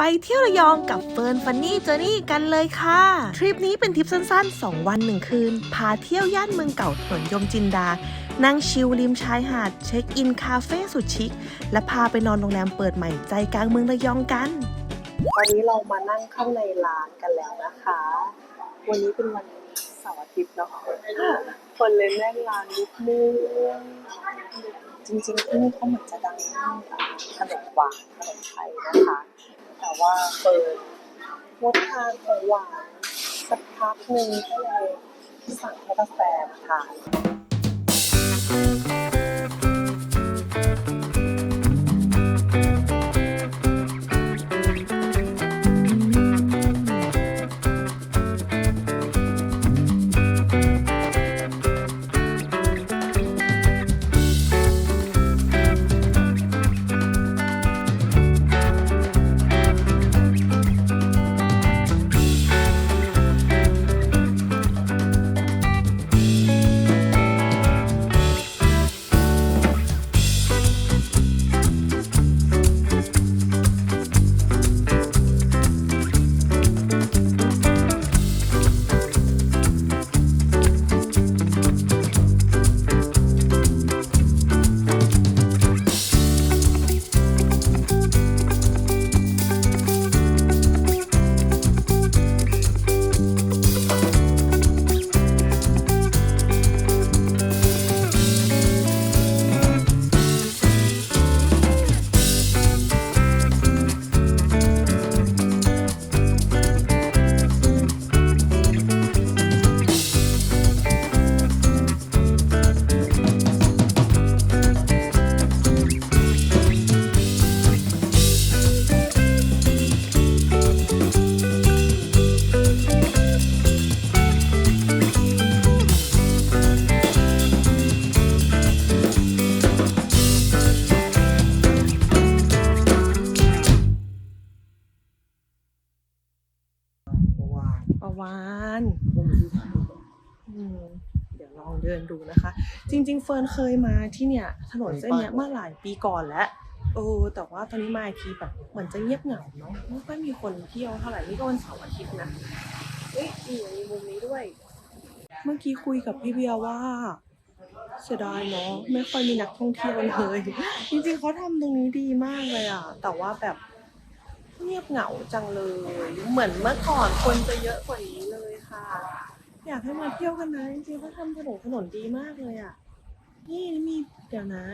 ไปเที่ยวระยองกับเฟิร์นฟันนี่เจอนี่กันเลยค่ะ ทริปนี้เป็นทริปสั้นๆ 2 วัน1คืน พาเที่ยวย่านเมืองเก่าถนนยมจินดา นั่งชิลริมชายหาด เช็คอินคาเฟ่สุดชิค และพาไปนอนโรงแรมเปิดใหม่ใจกลางเมืองระยองกันตอนนี้เรามานั่งข้างในร้านกันแล้วนะคะ วันนี้เป็นวันเสาร์อาทิตย์เนาะคนเลยแน่นร้านนิดนึงจริงๆที่นี่เขาเหมือนจะดังเรื่องขนมหวานขนมไทยนะคะ แต่ว่าเปิดงดทานของหวานสักพักหนึ่งก็เลยสั่งแค่กาแฟมาทาน วานอืมเดี๋ยวลองเดินดูนะคะ จริง ๆ เฟิร์นเคยมาที่เนี่ย ถนนเส้นเนี้ยเมื่อหลายปีก่อนแล้วเออแต่ว่าตอนนี้มาอีกทีแบบเหมือนจะเงียบเหงาเนาะไม่ค่อยมีคนเที่ยวเท่าไหร่นี่ก็วันเสาร์อาทิตย์นะเฮ้ยนี่มีมุมนี้ด้วย เมื่อกี้คุยกับพี่เบียร์ว่าเสียดายเนาะไม่ค่อยมีนักท่องเที่ยวเลยจริงๆเขาทำตรงนี้ดีมากเลยอะแต่ว่าแบบ เงียบเหงาจังเลย เหมือนเมื่อก่อนคนจะเยอะกว่านี้เลยค่ะ อยากให้มาเที่ยวกันนะจริงๆเขาทำถนนถนนดีมากเลยอะ นี่มีเดี๋ยวนะ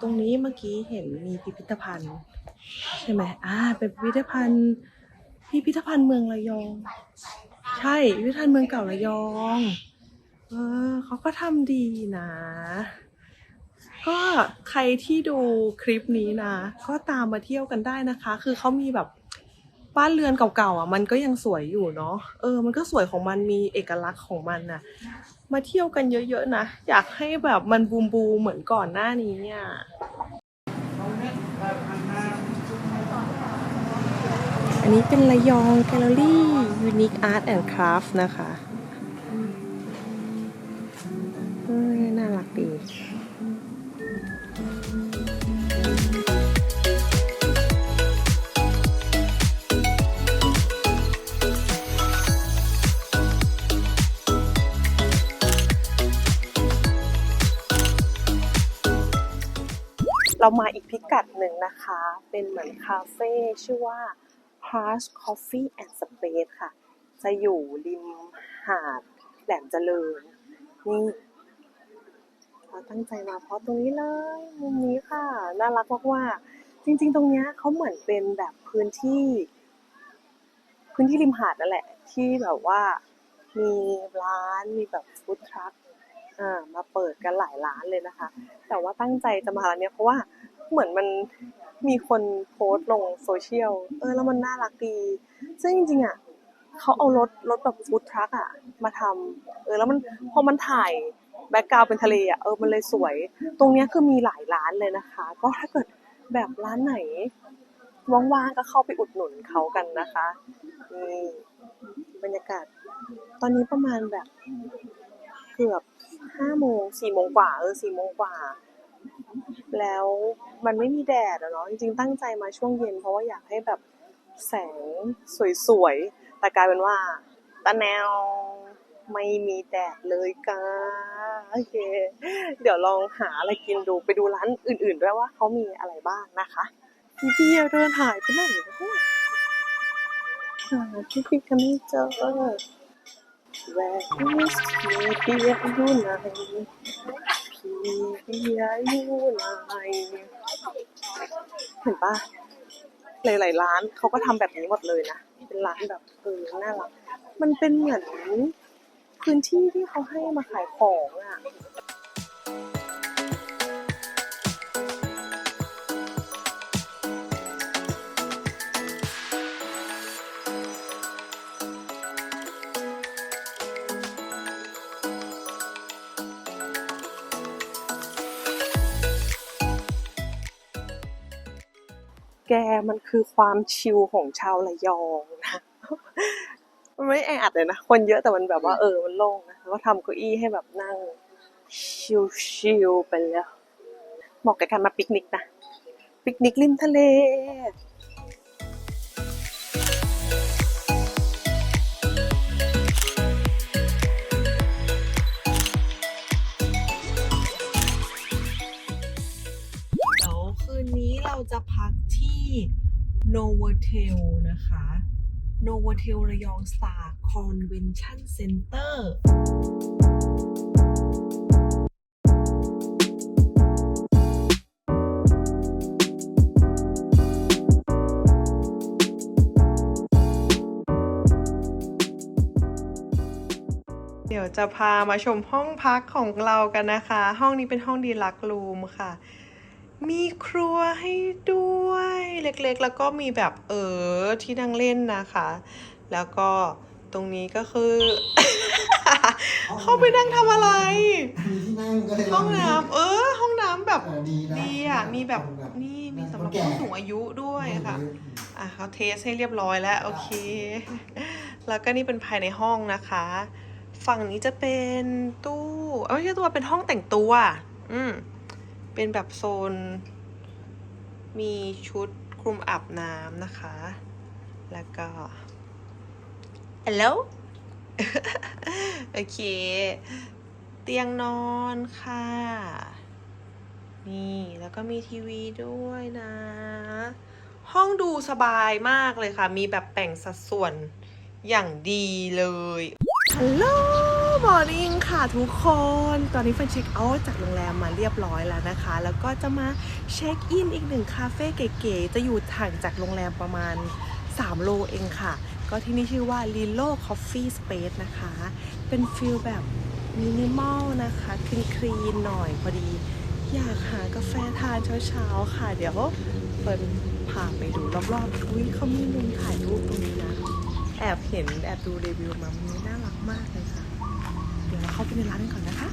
ตรงนี้เมื่อกี้เห็นมีพิพิธภัณฑ์ ใช่ไหมอ่าเป็นพิพิธภัณฑ์พิพิธภัณฑ์เมืองระยอง ใช่พิพิธภัณฑ์เมืองเก่าระยอง เออเขาก็ทำดีนะ ก็ใครที่ดูคลิปนี้นะ ก็ตามมาเที่ยวกันได้นะคะ คือเขามีแบบบ้านเรือนเก่าๆอะมันก็ยังสวยอยู่เนาะเออ มันก็สวยของมันมีเอกลักษณ์ของมันน่ะมาเที่ยวกันเยอะๆนะอยากให้แบบมันบูมบูมๆเหมือนก่อนหน้านี้อะอันนี้เป็นระยองแกลเลอรี่ Unique Art and Craft นะคะเอ้ยน่ารักดี เรามาอีกพิกัดหนึ่งนะคะ เป็นเหมือนคาเฟ่ชื่อว่า Harsh Coffee and Space ค่ะ จะอยู่ริมหาดแหลมเจริญ นี่เราตั้งใจมาเพราะตรงนี้เลยมุมนี้ค่ะ น่ารักมากๆจริงๆ ตรงนี้เขาเหมือนเป็นแบบพื้นที่ พื้นที่ริมหาดนั่นแหละ ที่แบบว่ามีร้านมีแบบฟู้ดทรัค อ่ามาเปิดกันหลายร้านเลยนะคะ แต่ว่าตั้งใจจะมาร้านเนี้ยเพราะว่าเหมือนมันมีคนโพสต์ลงโซเชียลเออแล้วมันน่ารักดีซึ่งจริงๆอะเขาเอารถรถแบบฟู้ดทรัคอะมาทำเออแล้วมันพอมันถ่ายแบ็กกราวเป็นทะเลอะเออมันเลยสวย ตรงเนี้ยคือมีหลายร้านเลยนะคะ ก็ถ้าเกิดแบบร้านไหนว่างๆก็เข้าไปอุดหนุนเขากันนะคะนี่บรรยากาศ ตอนนี้ประมาณแบบเกือบ ห้าโมงสี่โมงกว่า เออสี่โมงกว่า แล้วมันไม่มีแดดอะเนาะจริงๆตั้งใจมาช่วงเย็น เพราะว่าอยากให้แบบแสงสวยๆแต่กลายเป็นว่าตาแนวไม่มีแดดเลยก้าโอเค เดี๋ยวลองหาอะไรกินดูไปดูร้านอื่นๆด้วยว่าเขามีอะไรบ้างนะคะพี่เบียเดินหายไปไหนวะเนี่ยหาพี่พี่กันไม่เจอ แวกพี่เบียอยู่ไหนพี่เบียอยู่ไหนเห็นปะหลายๆร้านเขาก็ทำแบบนี้หมดเลยนะเป็นร้านแบบเออน่ารักมันเป็นเหมือนพื้นที่ที่เขาให้มาขายของอะ มันคือความชิลของชาวระยองนะมันไม่แออัดเลยนะ คนเยอะแต่มันแบบว่าเออมันโล่งนะแล้วก็ทำเก้าอี้ให้แบบนั่ง ชิลๆไปแล้วเหมาะกับการมาปิกนิกนะ ปิกนิกริมทะเล ที่ Novotel นะคะ Novotel ระยอง Star Convention Center เดี๋ยวจะพามาชมห้องพักของเรากันนะคะ ห้องนี้เป็นห้องดีลักรูมค่ะ มีครัวให้ด้วยเล็กๆ แล้วก็มีแบบเออที่นั่งเล่นนะคะ แล้วก็ตรงนี้ก็คือ เข้าไปนั่งทำอะไร มีที่นั่งก็เลยห้องน้ำเออ ห้องน้ำแบบเออดีนะดีอะมีแบบคนนี่มีสำหรับคนแก่ผู้สูงอายุด้วยค่ะ อะเขาเทสให้เรียบร้อยแล้ว โอเค แล้วก็นี่เป็นภายในห้องนะคะ ฝั่งนี้จะเป็นตู้เอ้ยไม่ใช่ตัวเป็นห้องแต่งตัว อืม เป็นแบบโซน มีชุดคลุมอาบน้ำนะคะ แล้วก็ฮัลโหลโอเค เตียงนอนค่ะ นี่ แล้วก็มีทีวีด้วยนะ ห้องดูสบายมากเลยค่ะ มีแบบแบ่งสัดส่วนอย่างดีเลยฮัลโหล มอร์นิ่งค่ะทุกคน ตอนนี้เฟิร์นเช็คเอาท์จากโรงแรมมาเรียบร้อยแล้วนะคะ แล้วก็จะมาเช็คอินอีกหนึ่งคาเฟ่เก๋ๆ จะอยู่ห่างจากโรงแรมประมาณ 3 โลเองค่ะ ก็ที่นี่ชื่อว่า Lilo Coffee Space นะคะ เป็นฟิลแบบมินิมอลนะคะคลีนคลีนๆหน่อยพอดี อยากหากาแฟทานเช้าๆ ค่ะ เดี๋ยวเฟิร์นพาไปดูรอบๆ อุ้ยเขามีมุมถ่ายรูปตรงนี้นะ แอบเห็นแอบดูรีวิวมามันน่ารักมากเลยค่ะ เดี๋ยวเราเข้าไปในร้านกันก่อนนะคะ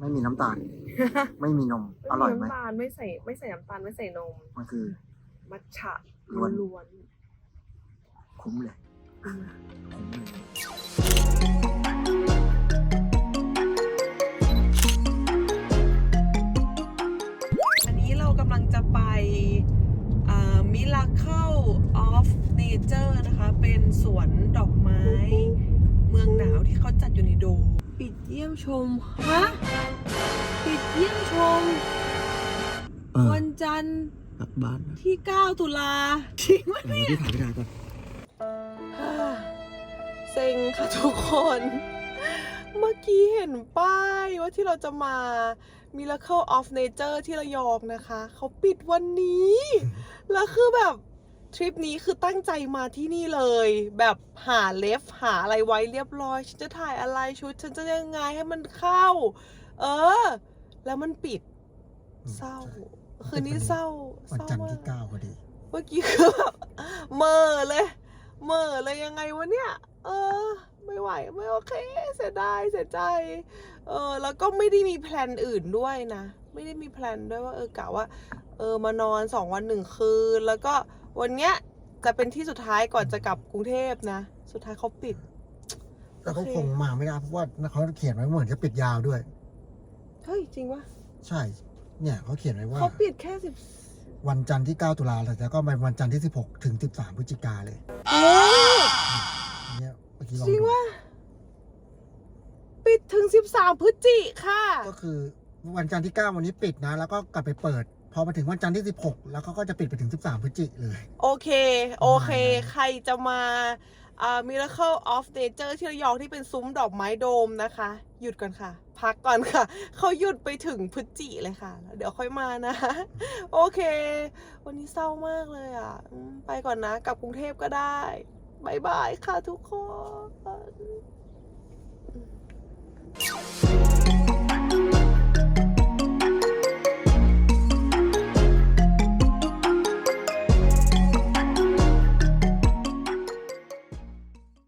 ไม่มีน้ำตาล ไม่มีนม อร่อยไหมน้ำตาลไม่ใส่ไม่ใส่น้ำตาลไม่ใส่นม มันคือ มัทฉะล้วนล้วนคุ้มเลยๆอืมคุ้มเลยอันนี้เรากำลังจะไปอ่า Miracle of Nature นะคะ เป็นสวนดอกไม้ เมืองหนาวที่เขาจัดอยู่ในโดมปิด เยี่ยมชม ฮะ ปิดเยี่ยมชม เออวันจันทร์กลับบ้านนะที่ 9 ตุลาจริงไหมเออที่ถ่ายเวลาก่อนฮ่าเซ็งค่ะทุกคน เมื่อกี้เห็นป้ายว่าที่เราจะมา Miracle of Nature ที่ระยองนะคะ เขาปิดวันนี้ แล้วคือแบบ ทริปนี้คือตั้งใจมาที่นี่เลย แบบหาเลฟหาอะไรไว้เรียบร้อย ฉันจะถ่ายอะไรชุด ฉันจะยังไงให้มันเข้า เออ แล้วมันปิด เศร้า คืนนี้เศร้าวันเศร้าจันทร์มาที่กเก้าพอดีเมื่อกี้คือแบบเหม่อเลยเหม่อเลยยังไงวะเนี่ย เออ ไม่ไหวไม่โอเค เสียดายเสียใจ เออ แล้วก็ไม่ได้มีแพลนอื่นด้วยนะ ไม่ได้มีแพลนด้วยว่าเออกะว่า เออมานอนสองวันหนึ่งคืน แล้วก็วันเนี้ยจะเป็นที่สุดท้ายก่อนจะกลับกรุงเทพนะ สุดท้ายเขาปิด แต่เขาโอเคคงมาไม่ได้เพราะว่าเขาเขียนไว้เหมือนจะปิดยาวด้วย เฮ้ย จริงวะใช่ เนี่ยเขาเขียนไว้ว่าเขาปิดแค่สิบวันจันทร์ที่ 9 ตุลาแล้วก็ไปวันจันทร์ที่ 16 ถึง 13 พฤศจิกาเลยโอ้เนี่ยเมื่อกี้ลองจริงดูวะปิดถึงสิบสามพฤศจิค่ะ ก็คือวันจันทร์ที่ 9 วันนี้ปิดนะ แล้วก็กลับไปเปิด พอมาถึงวันจันทร์ที่ 16 แล้วเขาก็จะปิดไปถึง 13 พฤศจิเลยโอเค โอเคประมาณนั้นใครจะมาอ่า Miracle of Nature ที่ระยองที่เป็นซุ้มดอกไม้โดมนะคะ หยุดก่อนค่ะ พักก่อนค่ะ เขาหยุดไปถึงพฤศจิเลยค่ะแล้วเดี๋ยวค่อยมานะ โอเค วันนี้เศร้ามากเลยอะอืมไปก่อนนะ กลับกรุงเทพก็ได้บายบายค่ะทุกคน